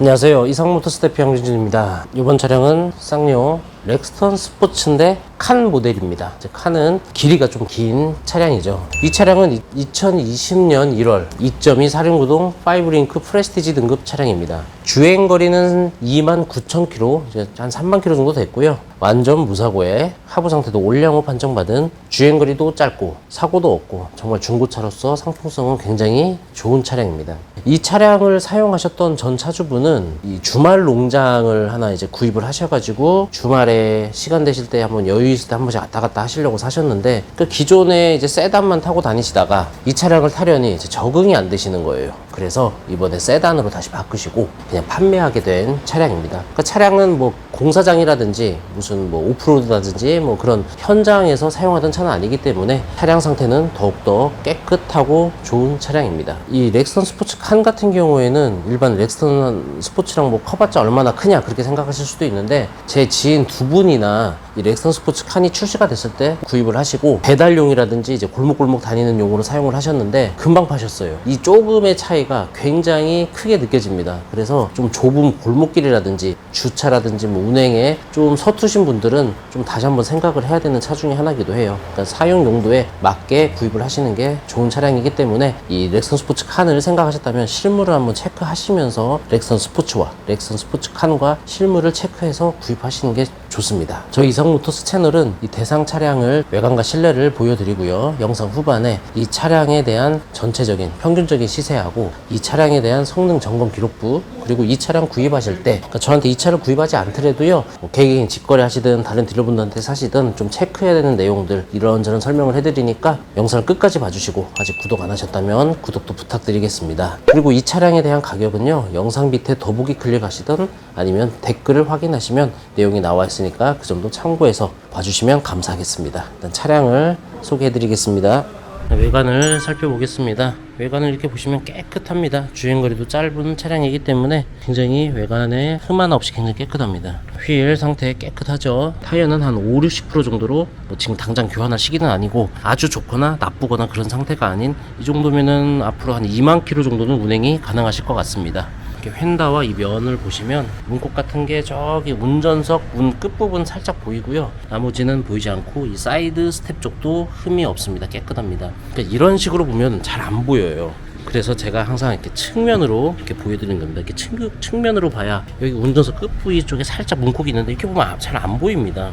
안녕하세요. 이상모터스 대표 양준준입니다. 이번 차량은 쌍용 렉스턴 스포츠인데 칸 모델입니다. 칸은 길이가 좀 긴 차량이죠. 이 차량은 2020년 1월 2.2 사륜구동 5링크 프레스티지 등급 차량입니다. 주행 거리는 29,000km, 이제 한 3만 km 정도 됐고요. 완전 무사고에 하부 상태도 올량호 판정받은 주행 거리도 짧고 사고도 없고 정말 중고차로서 상품성은 굉장히 좋은 차량입니다. 이 차량을 사용하셨던 전 차주분은 이 주말 농장을 하나 이제 구입을 하셔가지고 주말에 시간 되실 때 한번 여유 있을 때 한 번씩 왔다 갔다 하시려고 사셨는데 그 기존에 이제 세단만 타고 다니시다가 이 차량을 타려니 적응이 안 되시는 거예요. 그래서 이번에 세단으로 다시 바꾸시고 그냥 판매하게 된 차량입니다. 그 차량은 뭐 공사장이라든지 무슨 뭐 오프로드라든지 뭐 그런 현장에서 사용하던 차는 아니기 때문에 차량 상태는 더욱더 깨끗하고 좋은 차량입니다. 이 렉스턴 스포츠 칸 같은 경우에는 일반 렉스턴 스포츠랑 뭐 커봤자 얼마나 크냐 그렇게 생각하실 수도 있는데 제 지인 두 분이나 이 렉스턴 스포츠 칸이 출시가 됐을 때 구입을 하시고 배달용이라든지 이제 골목골목 다니는 용으로 사용을 하셨는데 금방 파셨어요. 이 조금의 차이가 굉장히 크게 느껴집니다. 그래서 좀 좁은 골목길이라든지 주차라든지 뭐 운행에 좀 서투신 분들은 좀 다시 한번 생각을 해야 되는 차 중에 하나이기도 해요. 그러니까 사용 용도에 맞게 구입을 하시는 게 좋은 차량이기 때문에 이 렉선 스포츠 칸을 생각하셨다면 실물을 한번 체크하시면서 렉선 스포츠와 렉선 스포츠 칸과 실물을 체크해서 구입하시는 게 좋습니다. 저희 이성모터스 채널은 이 대상 차량을 외관과 실내를 보여드리고요. 영상 후반에 이 차량에 대한 전체적인 평균적인 시세하고 이 차량에 대한 성능 점검 기록부 그리고 이 차량 구입하실 때 그러니까 저한테 이 차를 구입하지 않더라도요 뭐 개개인 직거래 하시든 다른 딜러분들한테 사시든 좀 체크해야 되는 내용들 이런저런 설명을 해드리니까 영상을 끝까지 봐주시고 아직 구독 안 하셨다면 구독도 부탁드리겠습니다. 그리고 이 차량에 대한 가격은요 영상 밑에 더보기 클릭하시든 아니면 댓글을 확인하시면 내용이 나와 있으니까 그 점도 참고 해서 봐주시면 감사하겠습니다. 일단 차량을 소개해드리겠습니다. 외관을 살펴보겠습니다. 외관을 이렇게 보시면 깨끗합니다. 주행거리도 짧은 차량이기 때문에 굉장히 외관에 흠 하나 없이 굉장히 깨끗합니다. 휠 상태 깨끗하죠. 타이어는 한 5, 60% 정도로 뭐 지금 당장 교환할 시기는 아니고 아주 좋거나 나쁘거나 그런 상태가 아닌 이 정도면은 앞으로 한 2만 킬로 정도는 운행이 가능하실 것 같습니다. 이렇게 휀다와 이 면을 보시면 문콕 같은 게 저기 운전석 문 끝부분 살짝 보이고요. 나머지는 보이지 않고 이 사이드 스텝 쪽도 흠이 없습니다. 깨끗합니다. 그러니까 이런 식으로 보면 잘 안 보여요. 그래서 제가 항상 이렇게 측면으로 이렇게 보여드리는 겁니다. 이렇게 측, 측면으로 봐야 여기 운전석 끝부위 쪽에 살짝 문콕이 있는데 이렇게 보면 잘 안 보입니다.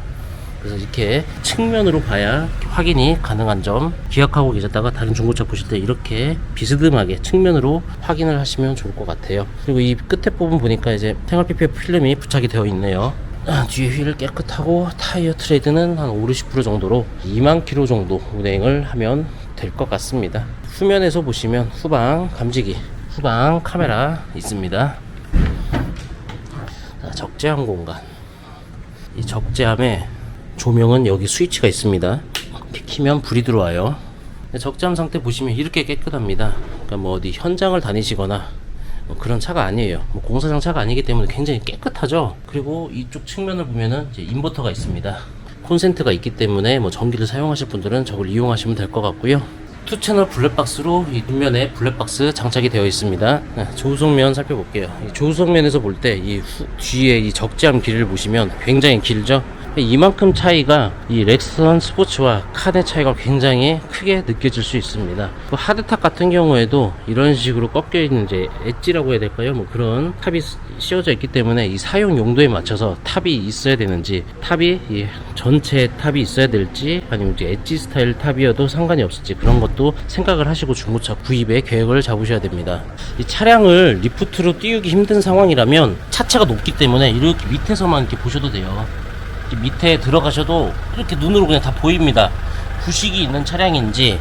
그래서 이렇게 측면으로 봐야 확인이 가능한 점 기억하고 계셨다가 다른 중고차 보실 때 이렇게 비스듬하게 측면으로 확인을 하시면 좋을 것 같아요. 그리고 이 끝에 부분 보니까 이제 생활 PPF 필름이 부착이 되어 있네요. 아, 뒤에 휠을 깨끗하고 타이어 트레이드는 한 5, 60% 정도로 2만 킬로 정도 운행을 하면 될 것 같습니다. 후면에서 보시면 후방 감지기, 후방 카메라 있습니다. 자, 적재함 공간. 이 적재함에 조명은 여기 스위치가 있습니다. 이렇게 키면 불이 들어와요. 적재함 상태 보시면 이렇게 깨끗합니다. 그러니까 뭐 어디 현장을 다니시거나 뭐 그런 차가 아니에요. 뭐 공사장 차가 아니기 때문에 굉장히 깨끗하죠. 그리고 이쪽 측면을 보면은 이제 인버터가 있습니다. 콘센트가 있기 때문에 뭐 전기를 사용하실 분들은 저걸 이용하시면 될 것 같고요. 투 채널 블랙박스로 이 뒷면에 블랙박스 장착이 되어 있습니다. 네, 조수석면 살펴볼게요. 이 조수석면에서 볼 때 이 뒤에 이 적재함 길을 보시면 굉장히 길죠. 이만큼 차이가 이 렉선 스포츠와 칸의 차이가 굉장히 크게 느껴질 수 있습니다. 그 하드탑 같은 경우에도 이런 식으로 꺾여 있는 이제 엣지라고 해야 될까요? 뭐 그런 탑이 씌워져 있기 때문에 이 사용 용도에 맞춰서 탑이 있어야 되는지 탑이 이 전체 탑이 있어야 될지 아니면 이제 엣지 스타일 탑이어도 상관이 없을지 그런 것도 생각을 하시고 중고차 구입의 계획을 잡으셔야 됩니다. 이 차량을 리프트로 띄우기 힘든 상황이라면 차체가 높기 때문에 이렇게 밑에서만 이렇게 보셔도 돼요. 밑에 들어가셔도 이렇게 눈으로 그냥 다 보입니다. 부식이 있는 차량인지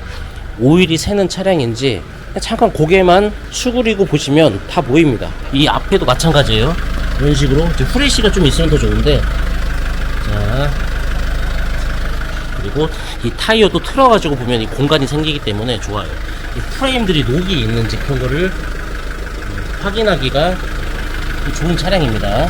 오일이 새는 차량인지 잠깐 고개만 수그리고 보시면 다 보입니다. 이 앞에도 마찬가지예요. 이런 식으로 이제 후레쉬가 좀 있으면 더 좋은데 자 그리고 이 타이어도 틀어가지고 보면 이 공간이 생기기 때문에 좋아요. 이 프레임들이 녹이 있는지 그런 거를 음, 확인하기가 좋은 차량입니다.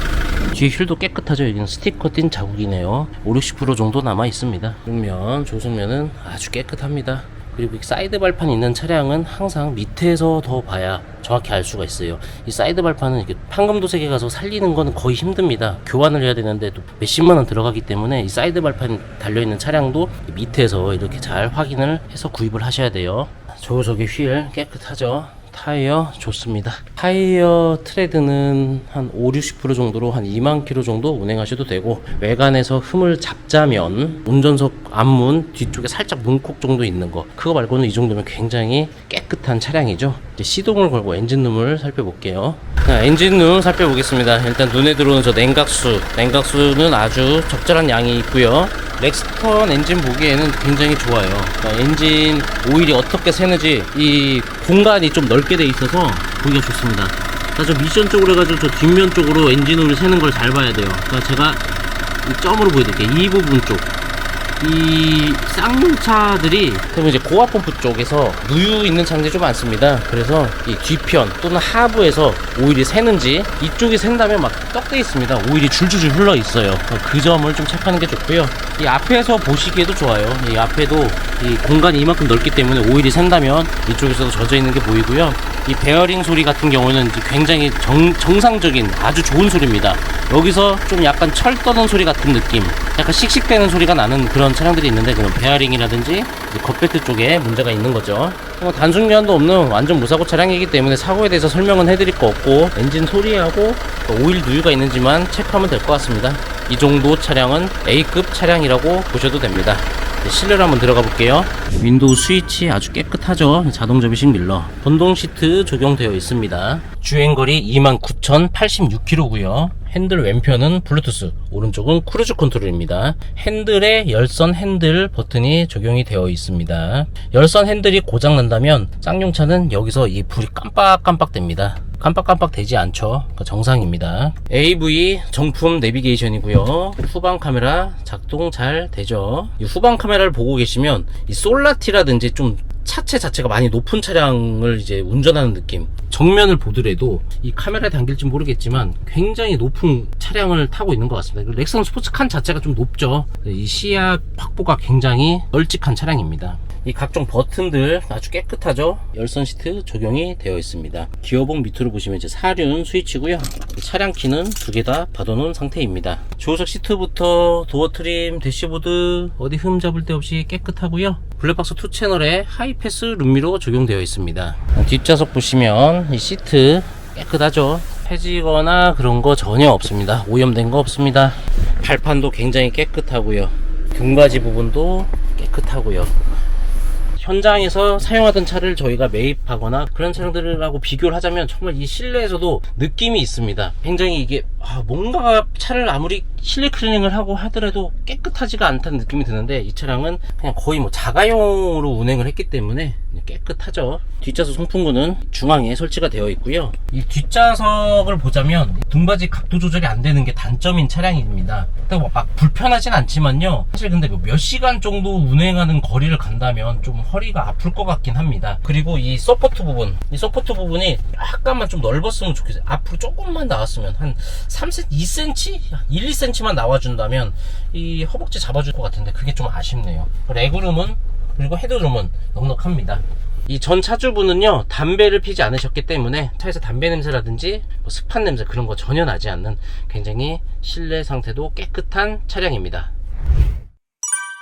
뒤에 휠도 깨끗하죠. 여기는 스티커 띈 자국이네요. 5, 60% 정도 남아 있습니다. 뒷면, 조승면은 아주 깨끗합니다. 그리고 이 사이드 발판 있는 차량은 항상 밑에서 더 봐야 정확히 알 수가 있어요. 이 사이드 발판은 이게 판금도색에 가서 살리는 건 거의 힘듭니다. 교환을 해야 되는데 또 몇십만 원 들어가기 때문에 이 사이드 발판 달려 있는 차량도 밑에서 이렇게 잘 확인을 해서 구입을 하셔야 돼요. 저쪽에 휠 깨끗하죠. 타이어 좋습니다. 타이어 트레드는 한 5, 60% 정도로 한 2만 킬로 정도 운행하셔도 되고 외관에서 흠을 잡자면 운전석 앞문 뒤쪽에 살짝 문콕 정도 있는 거 그거 말고는 이 정도면 굉장히 깨끗한 차량이죠. 이제 시동을 걸고 엔진룸을 살펴볼게요. 자, 엔진룸 살펴보겠습니다. 일단 눈에 들어오는 저 냉각수, 냉각수는 아주 적절한 양이 있고요. 렉스턴 엔진 보기에는 굉장히 좋아요. 그러니까 엔진 오일이 어떻게 새는지 이 공간이 좀 넓게 돼 있어서 보기가 좋습니다. 자, 저 미션 쪽으로 해가지고 저 뒷면 쪽으로 엔진 오일 새는 걸 잘 봐야 돼요. 그러니까 제가 이 점으로 보여드릴게요. 이 부분 쪽. 이 쌍차들이 그러면 이제 고압 펌프 쪽에서 누유 있는 차량들이 좀 많습니다. 그래서 이 뒤편 또는 하부에서 오일이 새는지 이쪽이 샌다면 막 떡돼 있습니다. 오일이 줄줄줄 흘러 있어요. 그 점을 좀 체크하는 게 좋고요. 이 앞에서 보시기에도 좋아요. 이 앞에도 이 공간이 이만큼 넓기 때문에 오일이 샌다면 이쪽에서도 젖어 있는 게 보이고요. 이 베어링 소리 같은 경우는 굉장히 정, 정상적인 아주 좋은 소리입니다. 여기서 좀 약간 철 떠는 소리 같은 느낌, 약간 씩씩대는 소리가 나는 그런 차량들이 있는데 그런 베어링이라든지 겉벨트 쪽에 문제가 있는 거죠. 뭐 단순 교환도 없는 완전 무사고 차량이기 때문에 사고에 대해서 설명은 해드릴 거 없고 엔진 소리하고 또 오일 누유가 있는지만 체크하면 될 것 같습니다. 이 정도 차량은 A급 차량이라고 보셔도 됩니다. 네, 실내로 한번 들어가 볼게요. 윈도우 스위치 아주 깨끗하죠. 자동 접이식 밀러. 전동 시트 적용되어 있습니다. 주행거리 29,086km고요. 핸들 왼편은 블루투스, 오른쪽은 크루즈 컨트롤입니다. 핸들에 열선 핸들 버튼이 적용이 되어 있습니다. 열선 핸들이 고장 난다면 쌍용차는 여기서 이 불이 깜빡깜빡 됩니다. 깜빡깜빡 되지 않죠. 그러니까 정상입니다. AV 정품 내비게이션이고요. 후방 카메라 작동 잘 되죠. 이 후방 카메라를 보고 계시면 이 솔라티라든지 좀 차체 자체가 많이 높은 차량을 이제 운전하는 느낌. 정면을 보더라도 이 카메라에 담길지 모르겠지만 굉장히 높은 차량을 타고 있는 것 같습니다. 그 렉선 스포츠 칸 자체가 좀 높죠. 이 시야 확보가 굉장히 널찍한 차량입니다. 이 각종 버튼들 아주 깨끗하죠. 열선 시트 적용이 되어 있습니다. 기어봉 밑으로 보시면 이제 사륜 스위치고요. 차량 키는 두 개 다 받아놓은 상태입니다. 조수석 시트부터 도어 트림, 대시보드 어디 흠 잡을 데 없이 깨끗하고요. 블랙박스 2 채널에 하이패스 룸미로 적용되어 있습니다. 뒷좌석 보시면 이 시트 깨끗하죠. 해지거나 그런 거 전혀 없습니다. 오염된 거 없습니다. 발판도 굉장히 깨끗하고요. 등받이 부분도 깨끗하고요. 현장에서 사용하던 차를 저희가 매입하거나 그런 차량들하고 비교를 하자면 정말 이 실내에서도 느낌이 있습니다. 굉장히 이게 아, 뭔가 차를 아무리 실내 클리닝을 하고 하더라도 깨끗하지가 않다는 느낌이 드는데 이 차량은 그냥 거의 뭐 자가용으로 운행을 했기 때문에 깨끗하죠. 뒷좌석 송풍구는 중앙에 설치가 되어 있고요. 이 뒷좌석을 보자면 등받이 각도 조절이 안 되는 게 단점인 차량입니다. 근데 뭐막 불편하진 않지만요. 사실 근데 뭐몇 시간 정도 운행하는 거리를 간다면 좀 허리가 아플 것 같긴 합니다. 그리고 이 서포트 부분, 이 서포트 부분이 약간만 좀 넓었으면 좋겠어요. 앞으로 조금만 나왔으면 한 3cm, 2cm, 1, 2cm 만 나와준다면 이 허벅지 잡아줄 것 같은데 그게 좀 아쉽네요. 레그룸은 그리고 헤드룸은 넉넉합니다. 이 전 차주분은요 담배를 피지 않으셨기 때문에 차에서 담배 냄새라든지 뭐 습한 냄새 그런 거 전혀 나지 않는 굉장히 실내 상태도 깨끗한 차량입니다.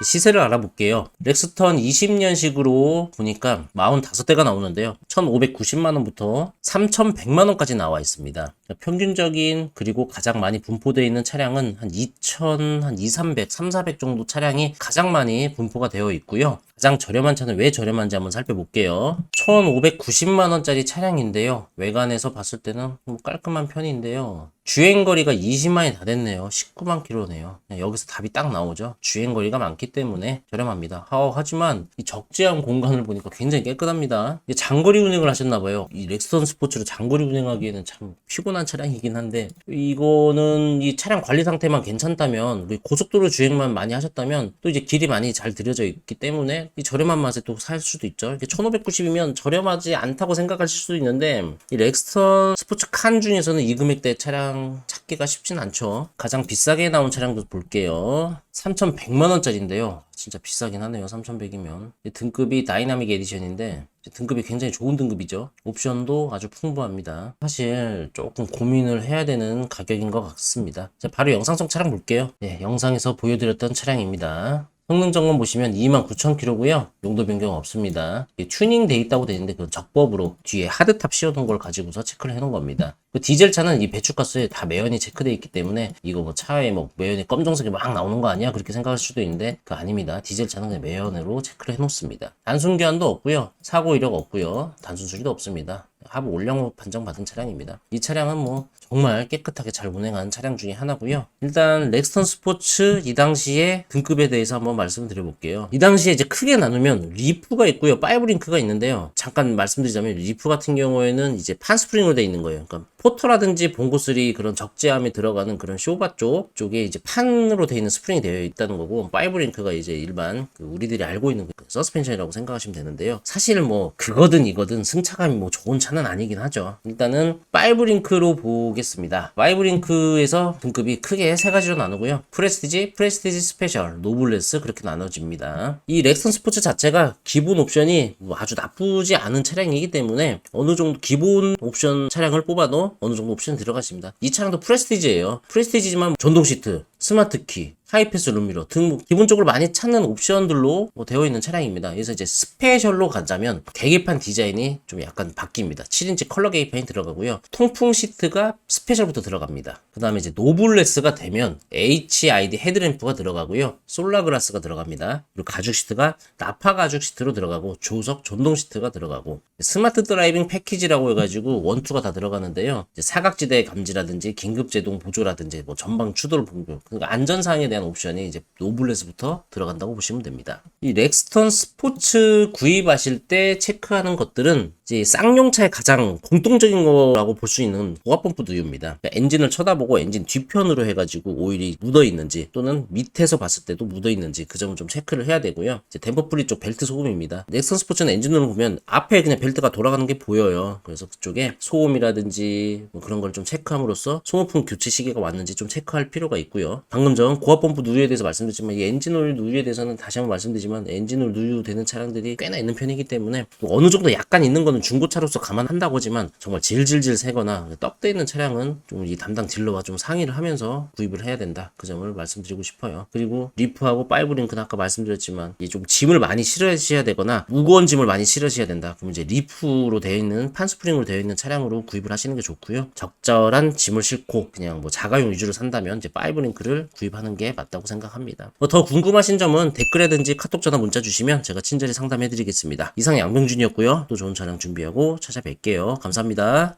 시세를 알아볼게요. 렉스턴 20년식으로 보니까 45대가 나오는데요. 1,590만원부터 3,100만원까지 나와 있습니다. 평균적인 그리고 가장 많이 분포되어 있는 차량은 한 2,000, 한 2, 300, 3, 400 정도 차량이 가장 많이 분포가 되어 있고요. 가장 저렴한 차는 왜 저렴한지 한번 살펴볼게요. 1,590만 원짜리 차량인데요. 외관에서 봤을 때는 뭐 깔끔한 편인데요. 주행거리가 20만이 다 됐네요. 19만 킬로네요. 여기서 답이 딱 나오죠. 주행거리가 많기 때문에 저렴합니다. 하, 하지만 이 적재한 공간을 보니까 굉장히 깨끗합니다. 장거리 운행을 하셨나봐요. 이 렉스턴 스포츠로 장거리 운행하기에는 참 피곤 한 차량이긴 한데 이거는 이 차량 관리 상태만 괜찮다면 우리 고속도로 주행만 많이 하셨다면 또 이제 길이 많이 잘 들여져 있기 때문에 이 저렴한 맛에 또 살 수도 있죠. 이게 1590이면 저렴하지 않다고 생각하실 수도 있는데 이 렉스턴 스포츠 칸 중에서는 이 금액대 차량 찾기 찾기가 쉽진 않죠. 가장 비싸게 나온 차량도 볼게요. 3,100만원짜리인데요. 진짜 비싸긴 하네요. 3,100이면. 등급이 다이나믹 에디션인데 등급이 굉장히 좋은 등급이죠. 옵션도 아주 풍부합니다. 사실 조금 고민을 해야 되는 가격인 것 같습니다. 자, 바로 영상성 차량 볼게요. 네, 영상에서 보여드렸던 차량입니다. 성능 점검 보시면 29,000km고요. 용도 변경 없습니다. 튜닝 돼 있다고 되어 있는데 그 적법으로 뒤에 하드탑 씌워둔 걸 가지고서 체크를 해놓은 겁니다. 그 디젤 차는 이 배출가스에 다 매연이 체크돼 있기 때문에 이거 뭐 차에 뭐 매연이 검정색이 막 나오는 거 아니야? 그렇게 생각할 수도 있는데 그 아닙니다. 디젤 차는 그냥 매연으로 체크를 해놓습니다. 단순 교환도 없고요. 사고 이력 없고요. 단순 수리도 없습니다. 하부 올량 판정 받은 차량입니다. 이 차량은 뭐 정말 깨끗하게 잘 운행한 차량 중에 하나고요. 일단 렉스턴 스포츠 이 당시에 등급에 대해서 한번 말씀드려 볼게요. 이 당시에 이제 크게 나누면 리프가 있고요. 파이브링크가 있는데요. 잠깐 말씀드리자면 리프 같은 경우에는 이제 판스프링으로 되어 있는 거예요. 그러니까 포터라든지 봉고3 그런 적재함에 들어가는 그런 쇼바 쪽 쪽에 이제 판으로 되어 있는 스프링이 되어 있다는 거고 파이브링크가 이제 일반 그 우리들이 알고 있는 그 서스펜션이라고 생각하시면 되는데요. 사실 뭐 그거든 이거든 승차감이 뭐 좋은 차는 아니긴 하죠. 일단은 파이브링크로 보겠습니다. 파이브링크에서 등급이 크게 세 가지로 나누고요. 프레스티지, 프레스티지 스페셜, 노블레스 그렇게 나눠집니다. 이 렉슨 스포츠 자체가 기본 옵션이 뭐 아주 나쁘지 않은 차량이기 때문에 어느 정도 기본 옵션 차량을 뽑아도 어느 정도 옵션이 들어가십니다. 이 차량도 프레스티지예요. 프레스티지지만 전동 시트, 스마트 키, 하이패스 룸미러 등뭐 기본적으로 많이 찾는 옵션들로 뭐 되어 있는 차량입니다. 그래서 이제 스페셜로 가자면 계기판 디자인이 좀 약간 바뀝니다. 7인치 컬러 계기판이 들어가고요. 통풍 시트가 스페셜부터 들어갑니다. 그 다음에 이제 노블레스가 되면 HID 헤드램프가 들어가고요. 솔라그라스가 들어갑니다. 그리고 가죽 시트가 나파 가죽 시트로 들어가고 조석 전동 시트가 들어가고 스마트 드라이빙 패키지라고 해가지고 원투가 다 들어가는데요. 사각지대 감지라든지 긴급 제동 보조라든지 뭐 전방 추돌 봉조 그러니까 안전사항에 대한 옵션이 이제 노블레스부터 들어간다고 보시면 됩니다. 이 렉스턴 스포츠 구입하실 때 체크하는 것들은 이제 쌍용차의 가장 공통적인 거라고 볼 수 있는 고압펌프 누유입니다. 그러니까 엔진을 쳐다보고 엔진 뒤편으로 해가지고 오일이 묻어 있는지 또는 밑에서 봤을 때도 묻어 있는지 그 점을 좀 체크를 해야 되고요. 이제 댐퍼 프리 쪽 벨트 소음입니다. 넥슨 스포츠는 엔진으로 보면 앞에 그냥 벨트가 돌아가는 게 보여요. 그래서 그쪽에 소음이라든지 뭐 그런 걸 좀 체크함으로써 소모품 교체 시기가 왔는지 좀 체크할 필요가 있고요. 방금 전 고압펌프 누유에 대해서 말씀드렸지만 이 엔진 오일 누유에 대해서는 다시 한번 말씀드리지만 엔진 오일 누유되는 차량들이 꽤나 있는 편이기 때문에 또 어느 정도 약간 있는 거는 중고차로서 감안한다고 하지만 정말 질질질 새거나 떡대 있는 차량은 좀 이 담당 딜러와 좀 상의를 하면서 구입을 해야 된다. 그 점을 말씀드리고 싶어요. 그리고 리프하고 파이브링크는 아까 말씀드렸지만 이 좀 짐을 많이 실으셔야 되거나 무거운 짐을 많이 실으셔야 된다. 그럼 이제 리프로 되어 있는 판스프링으로 되어 있는 차량으로 구입을 하시는 게 좋고요. 적절한 짐을 싣고 그냥 뭐 자가용 위주로 산다면 이제 파이브링크를 구입하는 게 맞다고 생각합니다. 뭐더 궁금하신 점은 댓글이라든지 카톡 전화 문자 주시면 제가 친절히 상담해 드리겠습니다. 이상 양병준이었고요. 또 좋은 차량 준비하고 찾아뵐게요. 감사합니다.